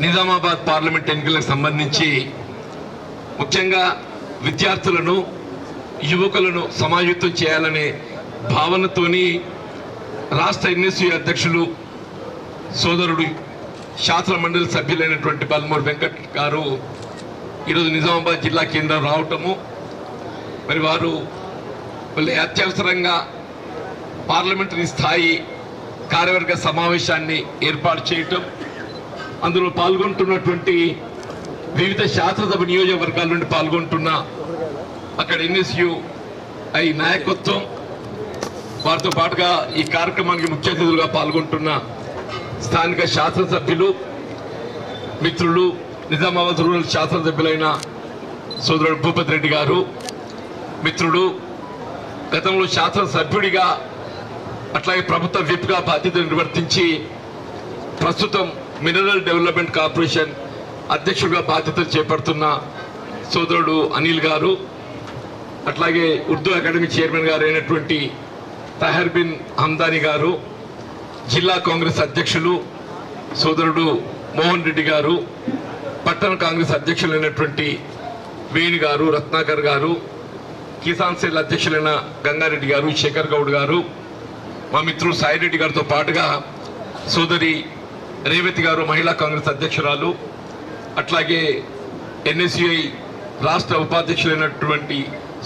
Nizamabad parliament ఎన్నికలకు సంబంధించి ముఖ్యంగా విద్యార్థులను యువకులను సమాయుక్తం చేయాలనే భావనతోని రాష్ట్ర ఎన్ఎస్యు అధ్యక్షులు సోదరుడు శాసన మండలి సభ్యులైనటువంటి బల్మూర్ వెంకట్ గారు ఈరోజు నిజామాబాద్ జిల్లా కేంద్రం రావటము. మరి వారు మళ్ళీ అత్యవసరంగా పార్లమెంటరీ స్థాయి కార్యవర్గ సమావేశాన్ని ఏర్పాటు చేయటం అందులో పాల్గొంటున్నటువంటి వివిధ శాసనసభ నియోజకవర్గాల నుండి పాల్గొంటున్న అక్కడ ఎన్ఎస్యు ఐ నాయకత్వం వారితో పాటుగా ఈ కార్యక్రమానికి ముఖ్య అతిథులుగా పాల్గొంటున్న స్థానిక శాసనసభ్యులు మిత్రులు నిజామాబాద్ రూరల్ శాసనసభ్యులైన సోదరుడు భూపతి రెడ్డి గారు మిత్రుడు గతంలో శాసనసభ్యుడిగా అట్లాగే ప్రభుత్వ విప్గా బాధ్యతలు నిర్వర్తించి ప్రస్తుతం మినరల్ డెవలప్మెంట్ కార్పొరేషన్ అధ్యక్షుడిగా బాధ్యతలు చేపడుతున్న సోదరుడు అనిల్ గారు అట్లాగే ఉర్దూ అకాడమీ చైర్మన్ గారు అయినటువంటి తహర్ బిన్ హమ్దాని గారు జిల్లా కాంగ్రెస్ అధ్యక్షులు సోదరుడు మోహన్ రెడ్డి గారు పట్టణ కాంగ్రెస్ అధ్యక్షులైనటువంటి వేణు గారు రత్నాకర్ గారు కిసాన్ సెల్ అధ్యక్షులైన గంగారెడ్డి గారు శేఖర్ గౌడ్ గారు మా మిత్రుడు సాయిరెడ్డి గారితో పాటుగా సోదరి రేవతి గారు మహిళా కాంగ్రెస్ అధ్యక్షురాలు అట్లాగే ఎన్ఎస్యుఐ రాష్ట్ర ఉపాధ్యక్షులైనటువంటి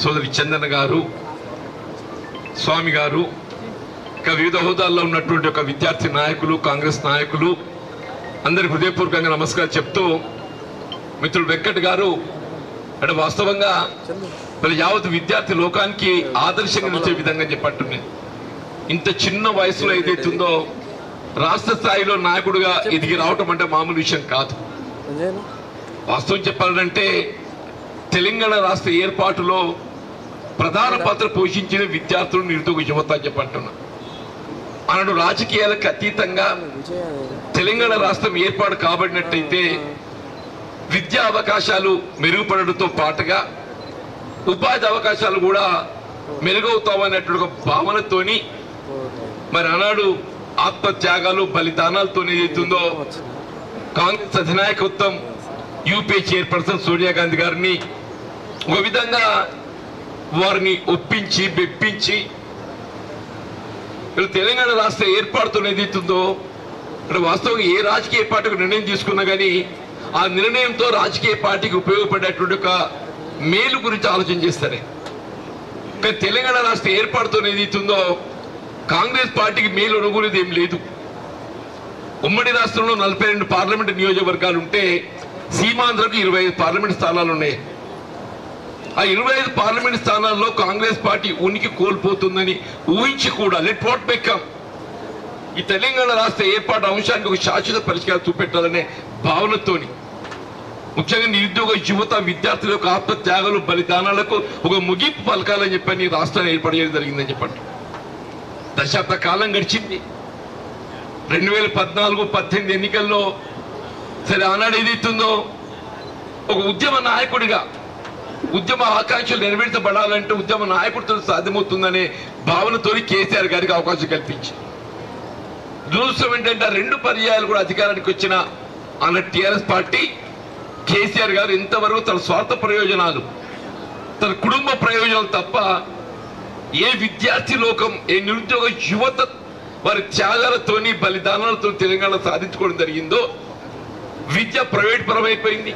సోదరి చందన గారు స్వామి గారు ఇంకా వివిధ హోదాల్లో ఉన్నటువంటి ఒక విద్యార్థి నాయకులు కాంగ్రెస్ నాయకులు అందరి హృదయపూర్వకంగా నమస్కారం చెప్తూ మిత్రుడు వెంకట్ గారు అంటే వాస్తవంగా మరి యావత్ విద్యార్థి లోకానికి ఆదర్శంగా నిలిచే విధంగా చెప్పట్టు ఇంత చిన్న వయసులో ఏదైతుందో రాష్ట్ర స్థాయిలో నాయకుడిగా ఎదిగి రావటం అంటే మామూలు విషయం కాదు. వాస్తవం చెప్పాలంటే తెలంగాణ రాష్ట్ర ఏర్పాటులో ప్రధాన పాత్ర పోషించిన విద్యార్థులు నిరుద్యోగ యువత అని చెప్పంటున్నా ఆనాడు రాజకీయాలకు అతీతంగా తెలంగాణ రాష్ట్రం ఏర్పాటు కాబడినట్టయితే విద్యా అవకాశాలు మెరుగుపడడంతో పాటుగా ఉపాధి అవకాశాలు కూడా మెరుగవుతామనేటువంటి ఒక భావనతోని మరి ఆనాడు ఆత్మత్యాగాలు బలిదానాలతోనే ఏదైతుందో కాంగ్రెస్ అధినాయకత్వం యూపీఏ చైర్పర్సన్ సోనియా గాంధీ గారిని ఒక విధంగా వారిని ఒప్పించి బెప్పించి వీళ్ళు తెలంగాణ రాష్ట్ర ఏర్పాటుతో ఏదైతుందో ఇక్కడ వాస్తవంగా ఏ రాజకీయ పార్టీకి నిర్ణయం తీసుకున్నా కానీ ఆ నిర్ణయంతో రాజకీయ పార్టీకి ఉపయోగపడేటువంటి ఒక మేలు గురించి ఆలోచన చేస్తారే కానీ తెలంగాణ రాష్ట్ర ఏర్పాటుతో ఏదైతుందో కాంగ్రెస్ పార్టీకి మేలు అనుకునేది ఏం లేదు. ఉమ్మడి రాష్ట్రంలో నలభై రెండు పార్లమెంట్ నియోజకవర్గాలు ఉంటే సీమాంధ్రకు ఇరవై ఐదు పార్లమెంట్ స్థానాలు ఉన్నాయి. ఆ ఇరవై ఐదు పార్లమెంట్ స్థానాల్లో కాంగ్రెస్ పార్టీ ఉనికి కోల్పోతుందని ఊహించి కూడా లెట్ వాట్ బెక్కం ఈ తెలంగాణ రాష్ట్ర ఏర్పాటు అంశానికి ఒక శాశ్వత పరిష్కారం చూపెట్టాలనే భావనతోని ముఖ్యంగా నిరుద్యోగ యువత విద్యార్థుల యొక్క ఆత్మత్యాగాలు బలిదానాలకు ఒక ముగింపు పలకాలని చెప్పని రాష్ట్రాన్ని ఏర్పాటు చేయడం జరిగిందని చెప్పండి. దశాబ్ద కాలం గడిచింది. రెండు వేల పద్నాలుగు పద్దెనిమిది ఎన్నికల్లో సరే ఆనాడు ఏదైతుందో ఒక ఉద్యమ నాయకుడిగా ఉద్యమ ఆకాంక్షలు నెరవేర్చబడాలంటే ఉద్యమ నాయకుడితో సాధ్యమవుతుందనే భావనతో కేసీఆర్ గారికి అవకాశం కల్పించింది. దురదృష్టం ఏంటంటే ఆ రెండు పర్యాయాలు కూడా అధికారానికి వచ్చిన అన్న టీఆర్ఎస్ పార్టీ కేసీఆర్ గారు ఇంతవరకు తన స్వార్థ ప్రయోజనాలు తన కుటుంబ ప్రయోజనాలు తప్ప ఏ విద్యార్థి లోకం ఏ నిరుద్యోగ యువత వారి త్యాగాలతోని బలిదానాలతో తెలంగాణ సాధించుకోవడం జరిగిందో విద్య ప్రైవేట్ పరమైపోయింది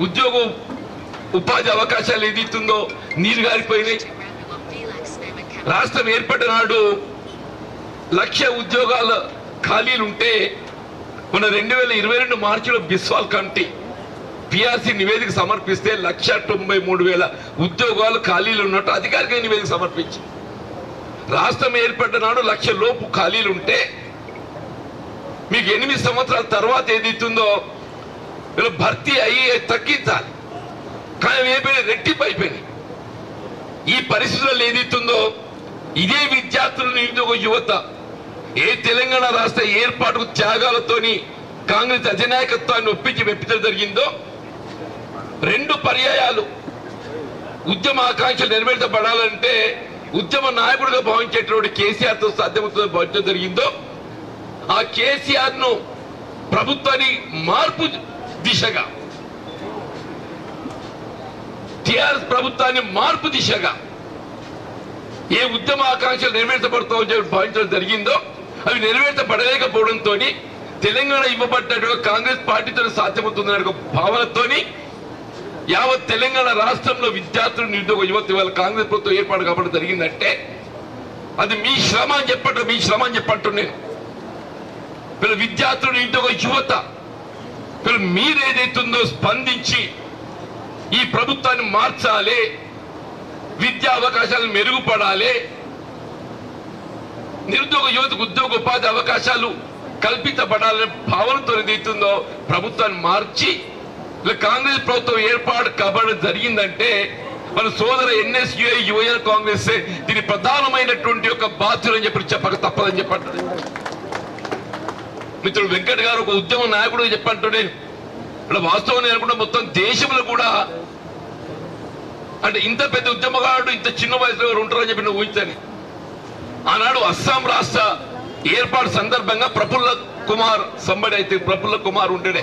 ఉద్యోగం ఉపాధి అవకాశాలు ఏదైతుందో నీరు గారిపోయినాయి. రాష్ట్రం ఏర్పడిన నాడు లక్ష ఉద్యోగాల ఖాళీలు ఉంటే మన రెండు వేల ఇరవై రెండు మార్చిలో బిస్వాల్ కమిటీ పిఆర్సీ నివేదిక సమర్పిస్తే లక్ష తొంభై మూడు వేల ఉద్యోగాలు ఖాళీలు ఉన్నట్టు అధికారిక నివేదిక సమర్పించి రాష్ట్రం ఏర్పడ్డ నాడు లక్ష లోపు ఖాళీలు ఉంటే మీకు ఎనిమిది సంవత్సరాల తర్వాత ఏదైతుందో వీళ్ళు భర్తీ అయ్యి తగ్గించాలి. కానీ ఏమైనా రెట్టింపు అయిపోయినాయి ఈ పరిస్థితుల్లో ఏదైతుందో ఇదే విద్యార్థులు నిరుద్యోగ యువత ఏ తెలంగాణ రాష్ట్ర ఏర్పాటుకు త్యాగాలతోని కాంగ్రెస్ అధినాయకత్వాన్ని ఒప్పించి మెప్పించడం జరిగిందో పర్యాయాలు. ఉద్యమ ఆకాంక్షలు నెరవేర్చబడాలంటే ఉద్యమ నాయకుడిగా భావించేటువంటి కేసీఆర్తో సాధ్యమవుతుందో భావించడం జరిగిందో ఆ కేసీఆర్ను ప్రభుత్వాన్ని మార్పు దిశగా టిఆర్ఎస్ ప్రభుత్వాన్ని మార్పు దిశగా ఏ ఉద్యమ ఆకాంక్షలు నెరవేర్చబడుతామని చెప్పి భావించడం జరిగిందో అవి నెరవేర్చబడలేకపోవడంతో తెలంగాణ ఇవ్వబడ్డ కాంగ్రెస్ పార్టీతో సాధ్యమవుతుందనే ఒక భావనతోని యావత్ తెలంగాణ రాష్ట్రంలో విద్యార్థులు నిరుద్యోగ యువత ఇవాళ కాంగ్రెస్ ప్రభుత్వం ఏర్పాటు కావడం జరిగిందంటే అది మీ శ్రమ అని చెప్పట్టు మీ శ్రమ అని చెప్పట్టు నేను వీళ్ళ విద్యార్థులు నిరుద్యోగ యువత వీళ్ళు మీరేదైతుందో స్పందించి ఈ ప్రభుత్వాన్ని మార్చాలి విద్యా అవకాశాలు మెరుగుపడాలి నిరుద్యోగ యువతకు ఉద్యోగ ఉపాధి అవకాశాలు కల్పితపడాలనే భావనతో ఏదైతుందో ప్రభుత్వాన్ని మార్చి ఇలా కాంగ్రెస్ ప్రభుత్వం ఏర్పాటు కాబడడం జరిగిందంటే మన సోదర ఎన్ఎస్యుఐ యువజన కాంగ్రెస్ దీని ప్రధానమైనటువంటి ఒక బాధ్యులు అని చెప్పి చెప్పక తప్పదని చెప్పంటారు మిత్రుడు వెంకట్ గారు ఒక ఉద్యమ నాయకుడు చెప్పంటుండే ఇక్కడ వాస్తవం నేను మొత్తం దేశంలో కూడా అంటే ఇంత పెద్ద ఉద్యమగాడు ఇంత చిన్న వయసులో ఎవరు ఉంటారని చెప్పి నువ్వు ఊహించని. ఆనాడు అస్సాం రాష్ట్ర ఏర్పాటు సందర్భంగా ప్రఫుల్ల కుమార్ సంబడి అయితే ప్రఫుల్ల కుమార్ ఉండేడే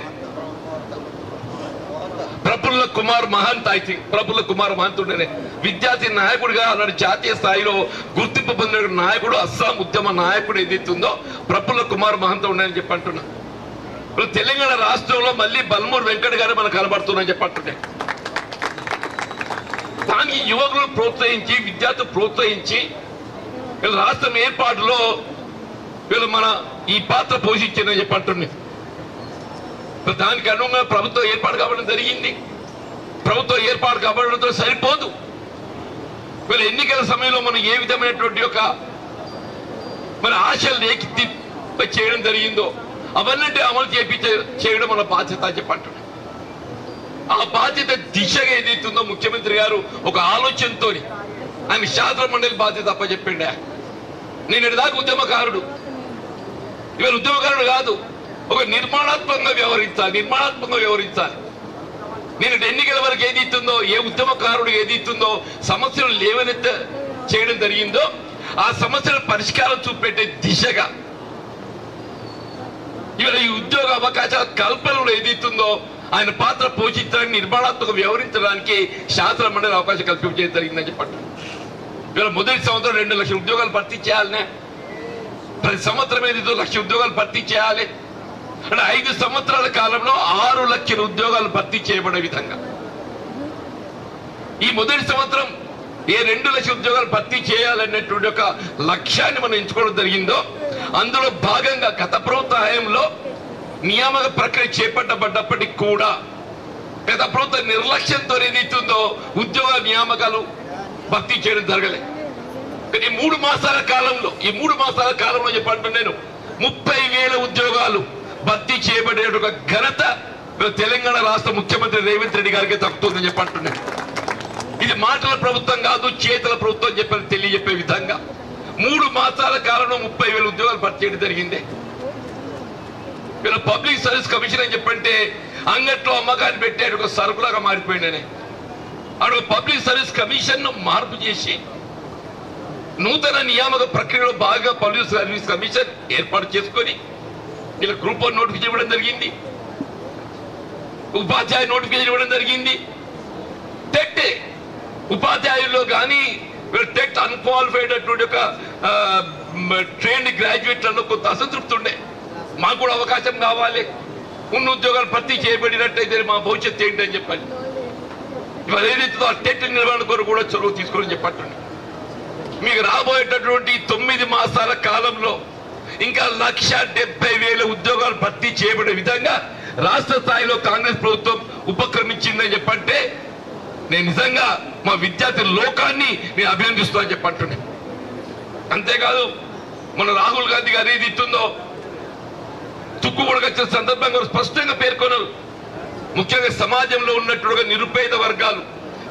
ప్రఫుల్ల కుమార్ మహంత్ ఐ థింక్ ప్రఫుల్ల కుమార్ మహంత్ ఉండేనే. విద్యార్థి నాయకుడిగా అలాంటి జాతీయ స్థాయిలో గుర్తింపు పొందిన నాయకుడు అస్సాం ఉద్యమ నాయకుడు ఏదైతుందో ప్రఫుల్ల కుమార్ మహంత్ ఉండేని చెప్పి అంటున్నా. ఇప్పుడు తెలంగాణ రాష్ట్రంలో మళ్ళీ బల్మూర్ వెంకట గారు మనకు కనబడుతుందని చెప్పి అంటుండే దానికి యువకులను ప్రోత్సహించి విద్యార్థులు ప్రోత్సహించి వీళ్ళ రాష్ట్రం ఏర్పాటులో వీళ్ళు మన ఈ పాత్ర పోషించిందని చెప్పి దానికి అనుగుణంగా ప్రభుత్వం ఏర్పాటు కావడం జరిగింది. ప్రభుత్వం ఏర్పాటు కావడంతో సరిపోదు. వీళ్ళ ఎన్నికల సమయంలో మనం ఏ విధమైనటువంటి ఒక మన ఆశలు రేకి చేయడం జరిగిందో అవన్నీ అమలు చేపించే చేయడం మన బాధ్యత అని ఆ బాధ్యత దిశగా ఏదైతుందో ముఖ్యమంత్రి గారు ఒక ఆలోచనతో ఆయన శాస్త్ర మండలి బాధ్యత అప్పచెప్పిండే. నేను దాకా ఉద్యమకారుడు. ఇవాళ ఉద్యమకారుడు కాదు. ఒక నిర్మాణాత్మకంగా వ్యవహరించాలి నిర్మాణాత్మకంగా వ్యవహరించాలి. నేను ఎన్నికల వరకు ఏది ఇస్తుందో ఏ ఉద్యమకారుడు ఏది ఇస్తుందో సమస్యలు లేవనెత్త చేయడం జరిగిందో ఆ సమస్యల పరిష్కారం చూపెట్టే దిశగా. ఇవాళ ఈ ఉద్యోగ అవకాశాల కల్పనలో ఏదైతుందో ఆయన పాత్ర పోషించడానికి నిర్మాణాత్మక వ్యవహరించడానికి శాస్త్ర మండలి అవకాశం కల్పించడం జరిగిందని చెప్పండి. ఇవాళ మొదటి సంవత్సరం రెండు లక్షల ఉద్యోగాలు భర్తీ చేయాలనే ప్రతి సంవత్సరం ఏదో లక్ష ఉద్యోగాలు భర్తీ చేయాలి. ఐదు సంవత్సరాల కాలంలో ఆరు లక్షల ఉద్యోగాలు భర్తీ చేయబడే విధంగా. ఈ మొదటి సంవత్సరం ఏ రెండు లక్షల ఉద్యోగాలు భర్తీ చేయాలనేటువంటి ఒక లక్ష్యాన్ని మనం ఎంచుకోవడం జరిగిందో అందులో భాగంగా గత ప్రభుత్వ హయాంలో నియామక ప్రక్రియ చేపట్టబడ్డప్పటికి కూడా గత ప్రభుత్వ నిర్లక్ష్యంతో ఏదైతుందో ఉద్యోగ నియామకాలు భర్తీ చేయడం జరగలే. ఈ మూడు మాసాల కాలంలో ఈ మూడు మాసాల కాలంలో చెప్పంటు నేను ముప్పై వేల ఉద్యోగాలు భర్తీ చేయబడే ఒక ఘనత తెలంగాణ రాష్ట్ర ముఖ్యమంత్రి రేవంత్ రెడ్డి గారికి తప్పుతుందని చెప్పంటున్నాను ఇది మాటల ప్రభుత్వం కాదు చేతుల ప్రభుత్వం చెప్పని తెలియజెప్పే విధంగా మూడు మాసాల కాలంలో ముప్పై వేల ఉద్యోగాలు భర్తీ చేయడం జరిగింది. వీళ్ళ పబ్లిక్ సర్వీస్ కమిషన్ అని చెప్పంటే అంగట్లో అమ్మకాన్ని పెట్టాడు ఒక సరుకులాగా మారిపోయిండని అడు పబ్లిక్ సర్వీస్ కమిషన్ను మార్పు చేసి నూతన నియామక ప్రక్రియలో బాగా పబ్లిక్ సర్వీస్ కమిషన్ ఏర్పాటు చేసుకొని ఇలా గ్రూప్ వన్ నోటిఫికేషన్ ఇవ్వడం జరిగింది. ఉపాధ్యాయ నోటిఫికేషన్ ఇవ్వడం జరిగింది. టెట్ ఉపాధ్యాయుల్లో కానీ టెట్ అన్క్వాలిఫైడ్ అటువంటి ఒక ట్రైన్డ్ గ్రాడ్యుయేట్లలో కొంత అసంతృప్తి ఉండే. మాకు కూడా అవకాశం కావాలి. ఉన్న ఉద్యోగాలు భర్తీ చేయబడినట్టయితే మా భవిష్యత్తు ఏంటి అని చెప్పాలి ఇవాళ ఏదైతుందో ఆ టెట్ నిర్వహణ కొరకు కూడా చొరవ తీసుకోవాలని చెప్పండి. మీకు రాబోయేటటువంటి తొమ్మిది మాసాల కాలంలో ఇంకా లక్ష డెబ్బై వేల ఉద్యోగాలు భర్తీ చేయబడే విధంగా రాష్ట్ర స్థాయిలో కాంగ్రెస్ ప్రభుత్వం ఉపక్రమించిందని చెప్పంటే నేను నిజంగా మా విద్యార్థి లోకాన్ని నేను అభినందిస్తున్నాను చెప్పంటున్నాను అంతేకాదు మన రాహుల్ గాంధీ గారు ఏది ఇస్తుందో తుక్కు వచ్చిన సందర్భంగా స్పష్టంగా పేర్కొన్నారు. ముఖ్యంగా సమాజంలో ఉన్నట్టుగా నిరుపేద వర్గాలు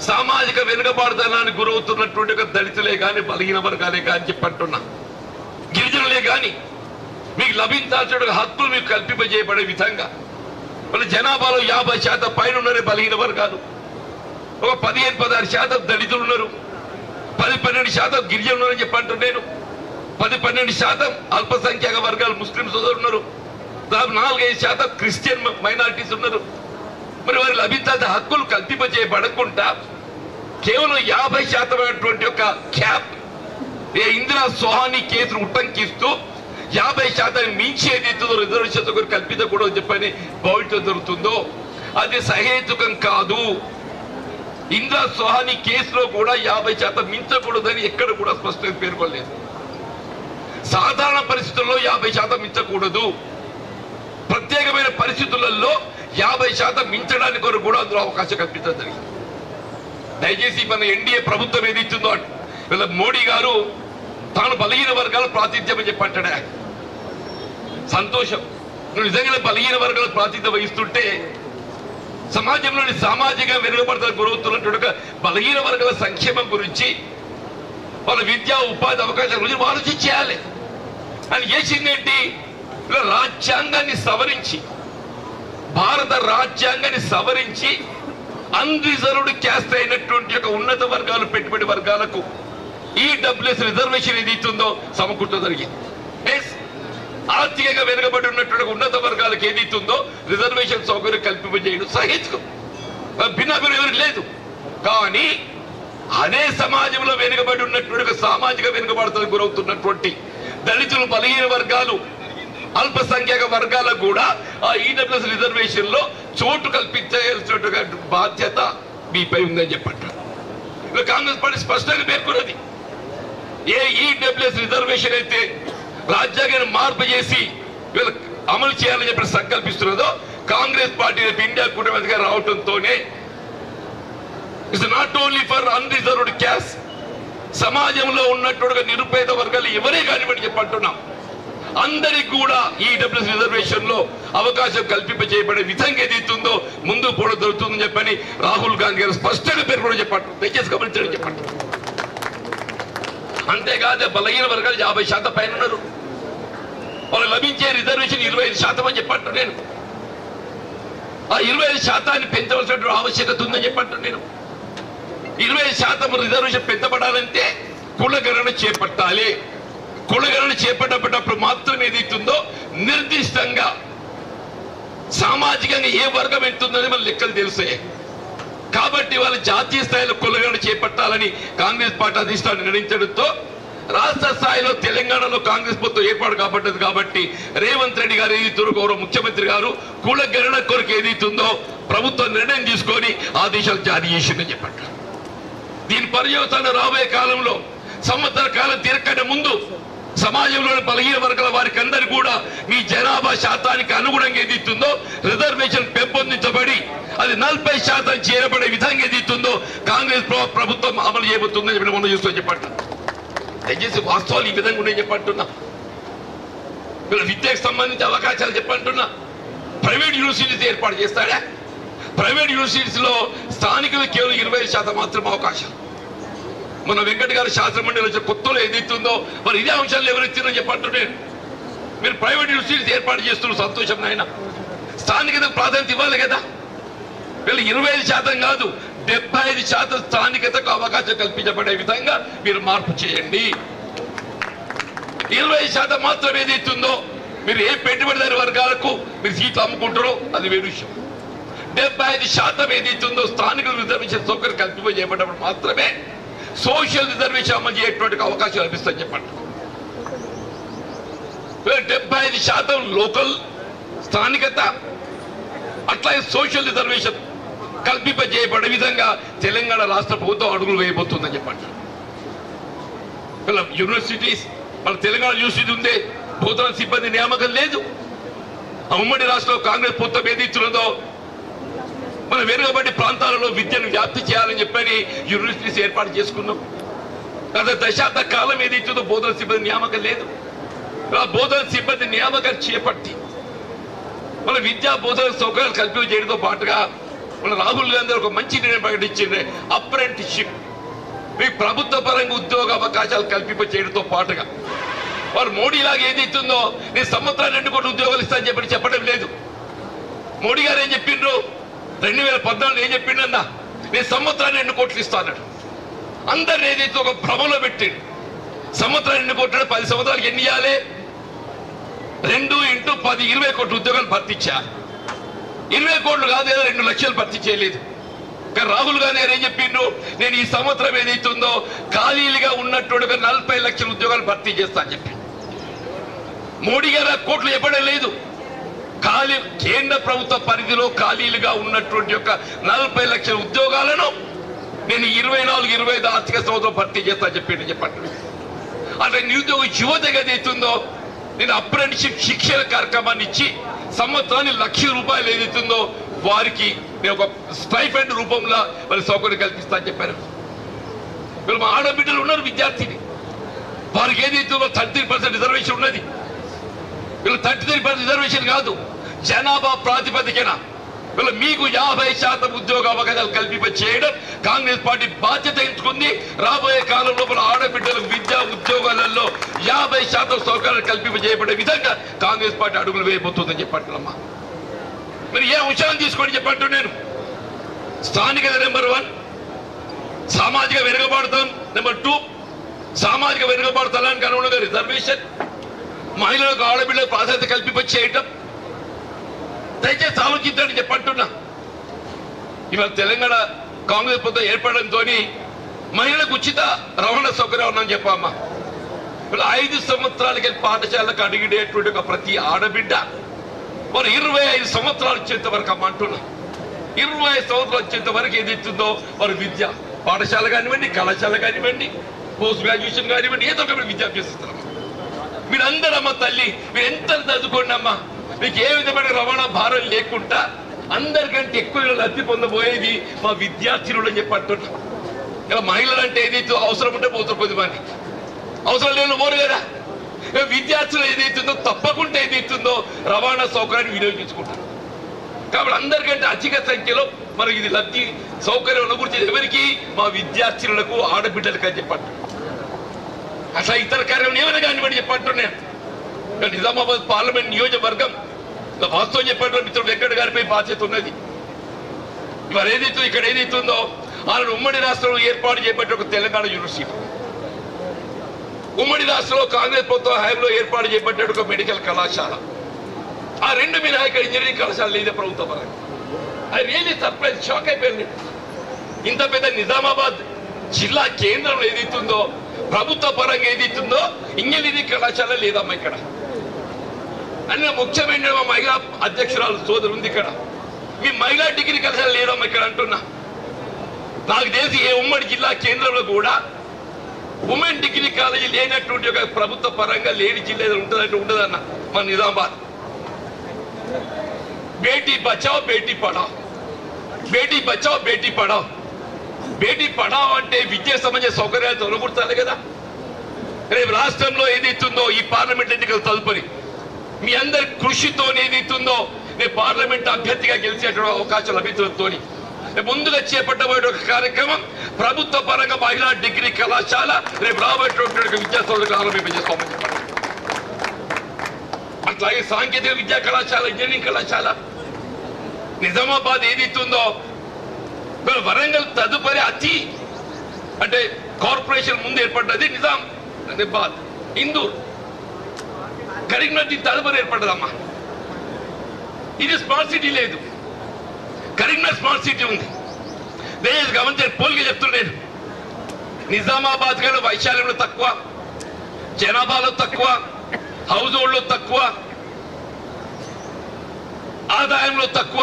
సామాజిక వెనుకబాటుదనానికి గురవుతున్నటువంటి దళితులే కానీ బలహీన వర్గాలే కానీ చెప్పంటున్నా. గిరిజనులే కానీ మీకు లభించాల్సిన హక్కులు మీకు కల్పింపజేయబడే విధంగా. మన జనాభాలో యాభై శాతం పైన ఉన్నారే బలహీన వర్గాలు. ఒక పదిహేను పదహారు శాతం దళితులు ఉన్నారు. పది పన్నెండు శాతం గిరిజనులు ఉన్నారని చెప్పంటున్నాను పది పన్నెండు శాతం అల్పసంఖ్యాక వర్గాలు ముస్లిం సోదరులు ఉన్నారు. దాదాపు నాలుగైదు శాతం క్రిస్టియన్ మైనారిటీస్ ఉన్నారు. మరి వారి లభించాల్సిన హక్కులు కల్పింపజేయబడకుండా కేవలం యాభై శాతమైనటువంటి ఒక క్యాప్ ఇందిరా సోహాని కేసును ఉట్టంకిస్తూ యాభై శాతాన్ని మించి ఏదైతుందో రిజర్వేషన్ ఒకరు కల్పించకూడదు చెప్పని భావించడం జరుగుతుందో అది సహేతుకం కాదు. ఇంద్రా సోహాని కేసులో కూడా యాభై శాతం మించకూడదని ఎక్కడ కూడా స్పష్టంగా పేర్కొనలేదు. సాధారణ పరిస్థితుల్లో యాభై శాతం మించకూడదు. ప్రత్యేకమైన పరిస్థితులలో యాభై శాతం మించడానికి కొరకు కూడా అందులో అవకాశం కల్పించడం జరిగింది. దయచేసి మన ఎన్డీఏ ప్రభుత్వం ఏది ఇచ్చిందో వీళ్ళ మోడీ గారు తాను బలహీన వర్గాలు ప్రాతినిధ్యం అని సంతోషం. నువ్వు నిజంగానే బలహీన వర్గాలు ప్రాతినిధ్యం వహిస్తుంటే సమాజంలోని సామాజిక మెరుగుపడతల గురవుతున్నటువంటి ఒక బలహీన వర్గాల సంక్షేమం గురించి వాళ్ళ విద్యా ఉపాధి అవకాశాల గురించి వాళ్ళు చేయాలి. అని చేసిందేంటి రాజ్యాంగాన్ని సవరించి భారత రాజ్యాంగాన్ని సవరించి అన్రిజర్వ్డ్ క్యాస్ట్ అయినటువంటి ఒక ఉన్నత వర్గాలు పెట్టుబడి వర్గాలకు ఈ డబ్ల్యూఎస్ రిజర్వేషన్ ఏది ఇస్తుందో సమకూర్చడం జరిగింది. ఆర్థికంగా వెనుకబడి ఉన్నటువంటి ఉన్నత వర్గాలకు ఏది రిజర్వేషన్ సౌకర్యం కల్పింపజేయడం సహించుకో భిన్నాభిప్రాయం ఎవరికి లేదు. కానీ అదే సమాజంలో వెనుకబడి ఉన్నటువంటి సామాజిక వెనుకబడతలకు గురవుతున్నటువంటి దళితులు బలహీన వర్గాలు అల్పసంఖ్యాక వర్గాలకు కూడా ఆ ఈడబ్ల్యూఎస్ రిజర్వేషన్లో చోటు కల్పించాల్సినటువంటి బాధ్యత మీపై ఉందని చెప్పంటారు కాంగ్రెస్ పార్టీ స్పష్టంగా పేర్కొన్నది. ఏ ఈడబ్ల్యూఎస్ రిజర్వేషన్ అయితే రాజ్యాంగాన్ని మార్పు చేసి వీళ్ళు అమలు చేయాలని చెప్పి సంకల్పిస్తున్నదో కాంగ్రెస్ పార్టీ రేపు ఇండియా కూటమిగా రావడంతోనే it's not only for unreserved caste సమాజంలో ఉన్నటువంటి నిరుపేద వర్గాలు ఎవరే కానివ్వండి చెప్పంటున్నాం అందరికి కూడా ఈ డబ్ల్యూఎస్ రిజర్వేషన్లో అవకాశం కల్పింప చేయబడే విధంగా ఏదైతుందో ముందు కూడా దొరుకుతుందని చెప్పని రాహుల్ గాంధీ గారు స్పష్టంగా పేరు కూడా చెప్పండి దయచేసి గమనించడం చెప్పండి అంతేకాదు బలహీన వర్గాలు యాభై శాతం పైన ఉన్నారు. వాళ్ళు లభించే రిజర్వేషన్ ఇరవై ఐదు శాతం అని చెప్పంటు నేను. ఆ ఇరవై ఐదు శాతాన్ని పెంచవలసిన ఆవశ్యకత ఉందని చెప్పంటు నేను. ఇరవై ఐదు శాతం రిజర్వేషన్ పెంచబడాలంటే కులగణన చేపట్టాలి. కులగణన చేపట్టేటప్పుడు మాత్రం ఏదైతుందో నిర్దిష్టంగా సామాజికంగా ఏ వర్గం ఎంతుందని మన లెక్కలు తెలుస్తాయి. కాబట్టి వాళ్ళ జాతీయ స్థాయిలో కులగణన చేపట్టాలని కాంగ్రెస్ పార్టీ అధిష్టానం నిర్ణయించడంతో రాష్ట్ర స్థాయిలో తెలంగాణలో కాంగ్రెస్ ప్రభుత్వం ఏర్పాటు కాబట్టదు కాబట్టి రేవంత్ రెడ్డి గారు ఏదైతుందో గౌరవ ముఖ్యమంత్రి గారు కులగణన కొరకు ఏదైతుందో ప్రభుత్వం నిర్ణయం తీసుకొని ఆదేశాలు జారీ చేసిందని చెప్పండి దీని పర్యవసాన రాబోయే కాలంలో సంవత్సర కాలం తీరకనే ముందు సమాజంలోని బలహీన వర్గాల వారికి అందరు కూడా మీ జనాభా శాతానికి అనుగుణంగా ఏదిస్తుందో రిజర్వేషన్ పెంపొందించబడి అది నలభై శాతం చేరబడే కాంగ్రెస్ ప్రభుత్వం అమలు చేయబోతుందని చెప్పి మొన్న చూస్తూ చెప్పండి. దయచేసి వాస్తవాలు ఈ విధంగా ఉన్నాయి చెప్పంటున్నా. మీరు విద్యకు సంబంధించి అవకాశాలు చెప్పంటున్నా. ప్రైవేట్ యూనివర్సిటీస్ ఏర్పాటు చేస్తాడా? ప్రైవేట్ యూనివర్సిటీస్లో స్థానికులు కేవలం ఇరవై శాతం మాత్రం అవకాశం. మన వెంకట గారి శాస్త్రమండలి కొత్తలో ఏదైతుందో మరి ఇదే అంశాలు ఎవరు చెప్పంటున్నాను మీరు ప్రైవేట్ యూనివర్సిటీస్ ఏర్పాటు చేస్తున్న సంతోషం నాయన. స్థానికత ప్రాధాన్యత ఇవ్వాలి కదా. వీళ్ళు ఇరవై ఐదు శాతం కాదు డెబ్బై ఐదు శాతం స్థానికతకు అవకాశం కల్పించబడే విధంగా మీరు మార్పు చేయండి. ఇరవై ఐదు శాతం మాత్రం ఏదైతుందో మీరు ఏ పెట్టుబడిదారి వర్గాలకు మీరు సీట్లు అమ్ముకుంటారో అది వేరు విషయం. డెబ్బై ఐదు శాతం ఏదైతుందో స్థానిక రిజర్వేషన్ సౌకర్యం కల్పింపజేయబడినప్పుడు మాత్రమే సోషల్ రిజర్వేషన్ అమలు చేయటువంటి అవకాశం లభిస్తుందని చెప్పండి. డెబ్బై ఐదు శాతం లోకల్ స్థానికత అట్లాగే సోషల్ రిజర్వేషన్ కల్పింపజేయబడే విధంగా తెలంగాణ రాష్ట్ర ప్రభుత్వం అడుగులు వేయబోతుందని చెప్పండి. యూనివర్సిటీస్ మన తెలంగాణ యూనివర్సిటీ ఉందే బోధన సిబ్బంది నియామకం లేదు. ఆ ఉమ్మడి రాష్ట్రంలో కాంగ్రెస్ ప్రభుత్వం ఏది ఇస్తున్నదో మన వెనుకబడి ప్రాంతాలలో విద్యను వ్యాప్తి చేయాలని చెప్పని యూనివర్సిటీస్ ఏర్పాటు చేసుకున్నాం. గత దశాబ్ద కాలం ఏది ఇచ్చిందో బోధన సిబ్బంది నియామకం లేదు. ఆ బోధన సిబ్బంది నియామకం చేపట్టి మన విద్యా బోధన సౌకర్యాలు కల్పించేయడంతో పాటుగా మన రాహుల్ గాంధీ ఒక మంచి నిర్ణయం ప్రకటించింది. అప్రెంటిషిప్ మీ ప్రభుత్వ పరంగా ఉద్యోగ అవకాశాలు కల్పింప చేయడంతో పాటుగా. వారు మోడీ లాగా ఏదైతుందో నేను సంవత్సరాలు రెండు కోట్ల ఉద్యోగాలు ఇస్తానని చెప్పి చెప్పడం లేదు. మోడీ గారు ఏం చెప్పిండ్రు? రెండు వేల పద్నాలుగు ఏం చెప్పిండన్నా? నేను సంవత్సరాన్ని రెండు కోట్లు ఇస్తానడు అందరిని ఏదైతే ఒక భ్రమలో పెట్టిండు సంవత్సరాన్ని ఎన్ని కోట్లు పది సంవత్సరాలకు ఎన్ని ఇవ్వాలి రెండు ఇంటూ పది ఇరవై కోట్ల ఉద్యోగాలు భర్తీ చేయాలి. ఇరవై కోట్లు కాదు లేదా రెండు లక్షలు భర్తీ చేయలేదు. కానీ రాహుల్ గాంధీ గారు ఏం చెప్పిండ్రు నేను ఈ సంవత్సరం ఏదైతుందో ఖాళీలుగా ఉన్నటువంటి నలభై లక్షల ఉద్యోగాలు భర్తీ చేస్తా అని చెప్పి మోడీ గారు ఆ కోట్లు ఇవ్వడం లేదు. ఖాళీ కేంద్ర ప్రభుత్వ పరిధిలో ఖాళీలుగా ఉన్నటువంటి యొక్క నలభై లక్షల ఉద్యోగాలను నేను ఇరవై నాలుగు ఇరవై ఐదు ఆర్థిక సంవత్సరం భర్తీ చేస్తా అని చెప్పిండు చెప్పండి. అంటే నిరుద్యోగ యువత ఏదైతుందో నేను అప్రెంటిషిప్ శిక్షణ కార్యక్రమాన్ని ఇచ్చి సంవత్సరాన్ని లక్ష రూపాయలు ఏదైతుందో వారికి నేను ఒక స్టైఫెండ్ రూపంలో వారి సౌకర్యం కల్పిస్తా అని చెప్పారు వీళ్ళు మా ఆడబిడ్డలు ఉన్నారు విద్యార్థిని. వారికి ఏదైతుందో థర్టీ పర్సెంట్ రిజర్వేషన్ ఉన్నది. వీళ్ళు థర్టీ త్రీ పర్సెంట్ రిజర్వేషన్ కాదు. జనాభా ప్రాతిపదికన వీళ్ళు మీకు యాభై శాతం ఉద్యోగ అవకాశాలు కల్పింప చేయడం కాంగ్రెస్ పార్టీ బాధ్యత ఎంచుకుంది. రాబోయే కాలంలో మన ఆడబిడ్డలకు విద్యా ఉద్యోగాలలో యాభై శాతం సౌకర్యాలు కల్పింప చేయబడే విధంగా కాంగ్రెస్ పార్టీ అడుగులు వేయబోతుందని చెప్పట్లమ్మా మరి ఏ అంశాన్ని తీసుకొని చెప్పట్టు నేను. స్థానికత నెంబర్ వన్ సామాజిక వెనుకబాటుతాం నెంబర్ టూ సామాజిక వెనుకబాటుతలానికి అనుగుణంగా రిజర్వేషన్. మహిళలకు ఆడబిడ్డలకు ప్రాధాన్యత కల్పింప చేయటం దయచేసి ఆలోచించండి చెప్పంటున్నా ఇవాళ తెలంగాణ కాంగ్రెస్ ప్రభుత్వం ఏర్పడంతో మహిళలకు ఉచిత రవాణా సౌకర్యం ఉందని చెప్పమ్మా. ఇప్పుడు ఐదు సంవత్సరాలకి పాఠశాలకు అడిగిడేటువంటి ఒక ప్రతి ఆడబిడ్డ మరి ఇరవై ఐదు సంవత్సరాలు వచ్చేంత వరకు అమ్మ అంటున్నా. ఇరవై ఐదు సంవత్సరాలు వచ్చేంత వరకు ఏది ఇస్తుందో వారి విద్య. పాఠశాల కానివ్వండి కళాశాల కానివ్వండి పోస్ట్ గ్రాడ్యుయేషన్ కానివ్వండి ఏదో ఒక విద్య మీరందరమ్మ తల్లి మీరు ఎంత చదువుకోండి అమ్మా. మీకు ఏ విధమైన రవాణా భారం లేకుండా అందరికంటే ఎక్కువ లబ్ధి పొందబోయేది మా విద్యార్థులు అని చెప్పి ఇలా మహిళలు అంటే ఏదైతే అవసరం ఉంటే పోతారు కొద్దిమంది. అవసరం లేని పోరు కదా. విద్యార్థులు ఏదైతుందో తప్పకుండా ఏదైతుందో రవాణా సౌకర్యాన్ని వినియోగించుకుంటారు. కాబట్టి అందరికంటే అధిక సంఖ్యలో మనకి ఇది లబ్ధి సౌకర్యం గురించి ఎవరికి? మా విద్యార్థులకు ఆడబిడ్డలకు అని చెప్పండి అసలు ఇతర కార్యం ఏమైనా కానివ్వండి చెప్పంటున్నాను. నిజామాబాద్ పార్లమెంట్ నియోజకవర్గం వాస్తవం చెప్పండి మిత్రుడు వెంకట గారిపై బాధ్యత ఉన్నది. ఇవాళ ఏదైతే ఇక్కడ ఏదైతుందో ఆయన ఉమ్మడి రాష్ట్రంలో ఏర్పాటు చేయబడ్డ ఒక తెలంగాణ యూనివర్సిటీ. ఉమ్మడి రాష్ట్రంలో కాంగ్రెస్ ప్రభుత్వ హయాంలో ఏర్పాటు చేపట్టాడు ఒక మెడికల్ కళాశాల. ఆ రెండు వినాయక ఇంజనీరింగ్ కళాశాల లేదే ప్రభుత్వ పరంగా ఐ రియలీ సర్ప్రైజ్ షాక్ అయిపోయింది ఇంత పెద్ద నిజామాబాద్ జిల్లా కేంద్రంలో ఏదైతుందో ప్రభుత్వ పరంగా ఏదైతుందో ఇంజనీరింగ్ కళాశాల లేదమ్మా ఇక్కడ. అన్న ముఖ్యమైన మా మహిళా అధ్యక్షురాలు సోదరు ఉంది ఇక్కడ. మీ మహిళా డిగ్రీ కళాశాల లేదమ్మా ఇక్కడ అంటున్నా. నాకు తెలిసి ఏ ఉమ్మడి జిల్లా కేంద్రంలో కూడా ఉమెన్ డిగ్రీ కాలేజీ లేనటువంటి ఒక ప్రభుత్వ పరంగా లేని జిల్లా ఉంటుందంటే ఉండదన్న మన నిజామాబాద్. బేటీ బచావ్ బేటీ పడావ్ బేటీ బచావ్ బేటీ పడావ్ బేటీ పడావ్ అంటే విద్యా సంబంధించిన సౌకర్యాలు తొలగొడతారు కదా. రేపు రాష్ట్రంలో ఏదైతుందో ఈ పార్లమెంట్ ఎన్నికలు తదుపరి మీ అందరి కృషితో ఏదైతుందో రేపు పార్లమెంట్ అభ్యర్థిగా గెలిచేటువంటి అవకాశం లభించడంతో ముందుగా చేపట్టబోయే ఒక కార్యక్రమం ప్రభుత్వ పరంగా మహిళా డిగ్రీ కళాశాల రేపు రాబోయేటువంటి విద్యాసంస్థలకు ఆరంభింపజేస్తామని చెప్పారు అట్లాగే సాంకేతిక విద్యా కళాశాల ఇంజనీరింగ్ కళాశాల నిజామాబాద్ ఏదైతుందో వరంగల్ తదుపరి అతి అంటే కార్పొరేషన్ ముందు ఏర్పడ్డది నిజాం నిబాద్ ఇందూర్. కరీంనగర్ దీని తదుపరి ఏర్పడదమ్మా ఇది స్మార్ట్ సిటీ లేదు. కరీంనగర్ స్మార్ట్ సిటీ ఉంది. దయచేసి గమనించే పోలిగా చెప్తున్నాను. నిజామాబాద్ గారు వైశాల్యంలో తక్కువ జనాభాలో తక్కువ హౌస్ హోల్డ్లో తక్కువ ఆదాయంలో తక్కువ.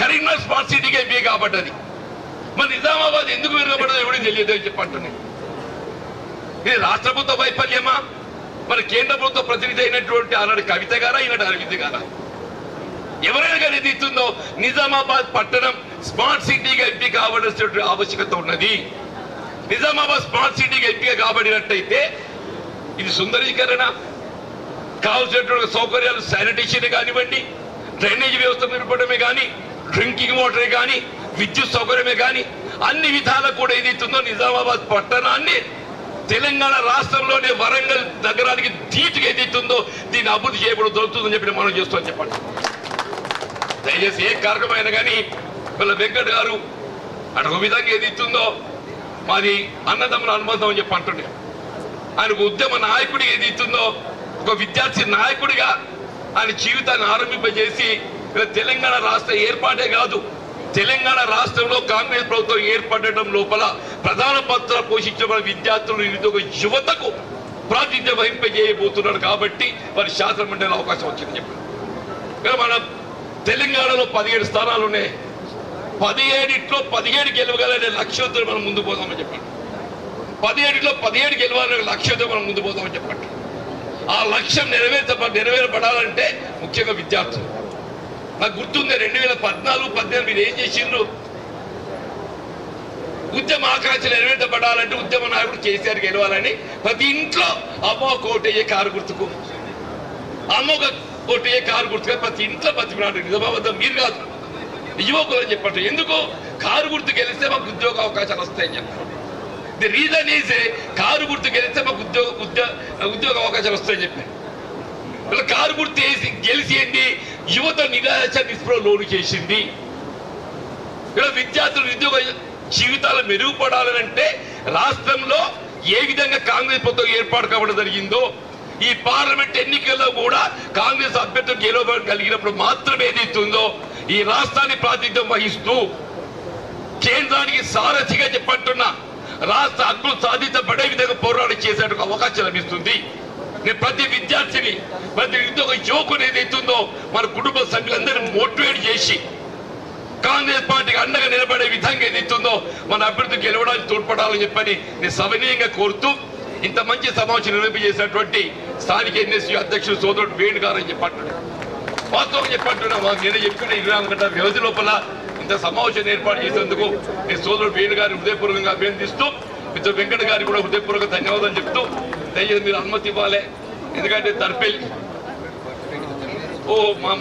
కరీంనగర్ స్మార్ట్ సిటీగా ఎంపీ కాబడ్డది. మరి నిజామాబాద్ ఎందుకు మెరుగుపడదో ఎవడో తెలియదు అని చెప్పంటున్నాను ఇది రాష్ట్ర ప్రభుత్వ వైఫల్యమా? మరి కేంద్ర ప్రభుత్వ ప్రతినిధి అయినటువంటి ఆనాడు కవిత గారా ఈనాడు అరవింద్ గారా? ఎవరైనా కానీ తీస్తుందో ఇస్తుందో నిజామాబాద్ పట్టణం స్మార్ట్ సిటీగా ఎంపిక కావలసినటువంటి ఆవశ్యకత ఉన్నది. నిజామాబాద్ స్మార్ట్ సిటీగా ఎంపిక కాబడినట్టయితే ఇది సుందరీకరణ. కావలసినటువంటి సౌకర్యాలు శానిటేషన్ కానివ్వండి డ్రైనేజ్ వ్యవస్థ మెరుగుపడమే కానీ డ్రింకింగ్ వాటరే కానీ విద్యుత్ సౌకర్యమే కానీ అన్ని విధాలకు కూడా ఏదైతుందో నిజామాబాద్ పట్టణాన్ని తెలంగాణ రాష్ట్రంలోనే వరంగల్ నగరానికి ధీటుగా ఏదైతుందో దీన్ని అభివృద్ధి చేయబడి దొరుకుతుందని చెప్పి మనం చేస్తామని చెప్పండి. దయచేసి ఏ కారణమైనా కానీ వీళ్ళ వెంకట్ గారు అటు విధంగా ఏది ఇస్తుందో మాది అన్నదమ్ముల అనుబంధం అని చెప్పి అంటుండే. ఆయనకు ఉద్యమ నాయకుడి ఏది ఇస్తుందో ఒక విద్యార్థి నాయకుడిగా ఆయన జీవితాన్ని ఆరంభింపజేసి తెలంగాణ రాష్ట్ర ఏర్పాటే కాదు తెలంగాణ రాష్ట్రంలో కాంగ్రెస్ ప్రభుత్వం ఏర్పడటం లోపల ప్రధాన పాత్ర పోషించిన విద్యార్థులు నిరుద్యోగ యువతకు ప్రాతినిధ్యం వహింపజేయబోతున్నాడు కాబట్టి వారి శాసన మండలి అవకాశం వచ్చిందని చెప్పారు. మనం మన తెలంగాణలో పదిహేడు స్థానాలు ఉన్నాయి. పదిహేడిట్లో పదిహేడు గెలవగలనే లక్ష్యంతో మనం ముందు పోదామని చెప్పండి పదిహేడులో పదిహేడు గెలవాలనే లక్ష్యంతో మనం ముందు పోదామని చెప్పండి ఆ లక్ష్యం నెరవేర్చ నెరవేరపడాలంటే ముఖ్యంగా విద్యార్థులు. నాకు గుర్తుంది రెండు వేల పద్నాలుగు పద్దెనిమిది మీరు ఏం చేసిండ్రు? ఉద్యమ ఆకాంక్షలు నెరవేర్చబడాలంటే ఉద్యమ నాయకుడు కేసీఆర్ గెలవాలని ప్రతి ఇంట్లో అమ్మ కోటయ్యే కారు గుర్తుకు. అమ్మ ఒక కోటయ్యే కారు గుర్తుగా ప్రతి ఇంట్లో బతిమినాడు నిజామాబాద్ మీరు కాదు. యువకులు అని చెప్పండి. ఎందుకు? కారు గుర్తు గెలిస్తే మాకు ఉద్యోగ అవకాశాలు వస్తాయని చెప్పారు ది రీజన్ ఈజ్ కారు గుర్తు గెలిస్తే మాకు ఉద్యోగ ఉద్యోగ ఉద్యోగ అవకాశాలు వస్తాయని చెప్పారు కారు గుర్తు వేసి గెలిచి ఏంటి యువత నిరాశ నిస్పృహ లోను చేసింది. ఇక్కడ విద్యార్థులు నిరుద్యోగ జీవితాలు మెరుగుపడాలనంటే రాష్ట్రంలో ఏ విధంగా కాంగ్రెస్ ప్రభుత్వం ఏర్పాటు కావడం జరిగిందో ఈ పార్లమెంట్ ఎన్నికల్లో కూడా కాంగ్రెస్ అభ్యర్థులు గెలవగలిగినప్పుడు మాత్రమే ఏదైతుందో ఈ రాష్ట్రాన్ని ప్రాతినిధ్యం వహిస్తూ కేంద్రానికి సారథిగా చెప్పంటున్న రాష్ట్ర హక్కులు సాధించబడే విధంగా పోరాటం చేసేందుకు అవకాశం లభిస్తుంది. ప్రతి విద్యార్థిని ప్రతి ఒక యువకుని ఏదైతుందో మన కుటుంబ సభ్యులందరినీ మోటివేట్ చేసి కాంగ్రెస్ పార్టీకి అండగా నిలబడే విధంగా ఏదైతుందో మన అభ్యర్థి గెలవడానికి తోడ్పడాలని చెప్పని నేను సవినీయంగా కోరుతూ ఇంత మంచి సమావేశం నిర్వహించేసినటువంటి స్థానిక ఎన్ఎస్యూ అధ్యక్షుడు సోదరుడు వేణు గారు అని చెప్పంటున్నాడు వాస్తవం చెప్పంటున్నా మాకు నేను చెప్పిన ఇరవై నాలుగు గంటల వ్యవధి లోపల ఇంత సమావేశం ఏర్పాటు చేసేందుకు నేను సోదరుడు వేణు గారిని హృదయపూర్వకంగా అభినందిస్తూ మిత్రుడు వెంకట గారికి కూడా హృదయపూర్వక ధన్యవాదాలు చెప్తూ దయచేసి మీరు అనుమతి ఇవ్వాలి. ఎందుకంటే తర్పేల్ ఓ మా